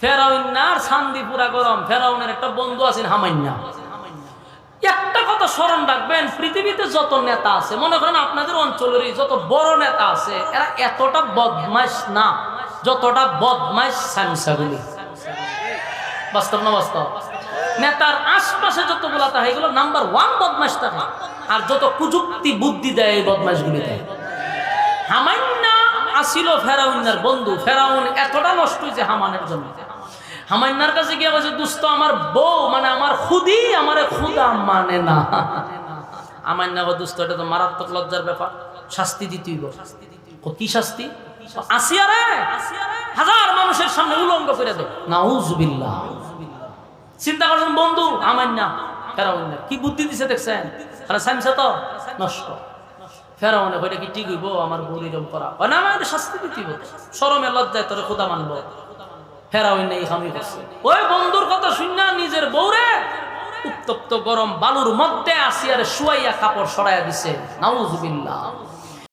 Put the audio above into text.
ফেরাউন্নার শান্তি পুরা গরম, ফেরাউনের একটা বন্ধু আছেন একটা কথা স্মরণ রাখবেন, পৃথিবীতে যত নেতা আছে, মনে করেন আপনাদের অঞ্চলেরই যত বড় নেতা আছে, এরা এতটা বদমাইশ না, যতটা স্যামসাগুলি বাস্তব না বাস্তব? নেতার আশপাশে যতগুলা থাকে, এগুলো নাম্বার ওয়ান বদমাইশ থাকে, আর যত কুযুক্তি, বুদ্ধি দেয়, এই বদমাইশগুলি দেয়। হামান্না আসিল ফেরাউন্নার বন্ধু, ফেরাউন এতটা নষ্ট হয়েছে হামানের জন্য। হামান্নার কাছে গিয়ে বলছে দুস্ত, আমার বউ মানে আমার খুদি, আমার খুদা মানে না। আমান্না গো দুস্ত, এটা তো মারাত্মক লজ্জার ব্যাপার, শাস্তি দিতেই কি শাস্তি? আসিয়া রে, হাজার মানুষের সামনে উলঙ্গ করে দে। নাউজুবিল্লাহ। চিন্তা করছেন, বন্ধু আমান্না ফেরাউন্না কি বুদ্ধি দিছে দেখছেন? তাহলে সাইন্সে তো, নষ্ট। ফেরাউনে কইটা কি ঠিক হইব? আমার বউ এরকম করা। হয় না আমার শাস্তি দিতেই সরমে লজ্জায় তোরে খোদা মানবো। ফেরাউন নেই খামি করছে ওই বন্ধুর কথা শুননা নিজের বউরে উত্তপ্ত গরম বালুর মধ্যে আসিয়ার শুয়াইয়া কাপড় সরাইয়া দিছে। নাউজুবিল্লাহ।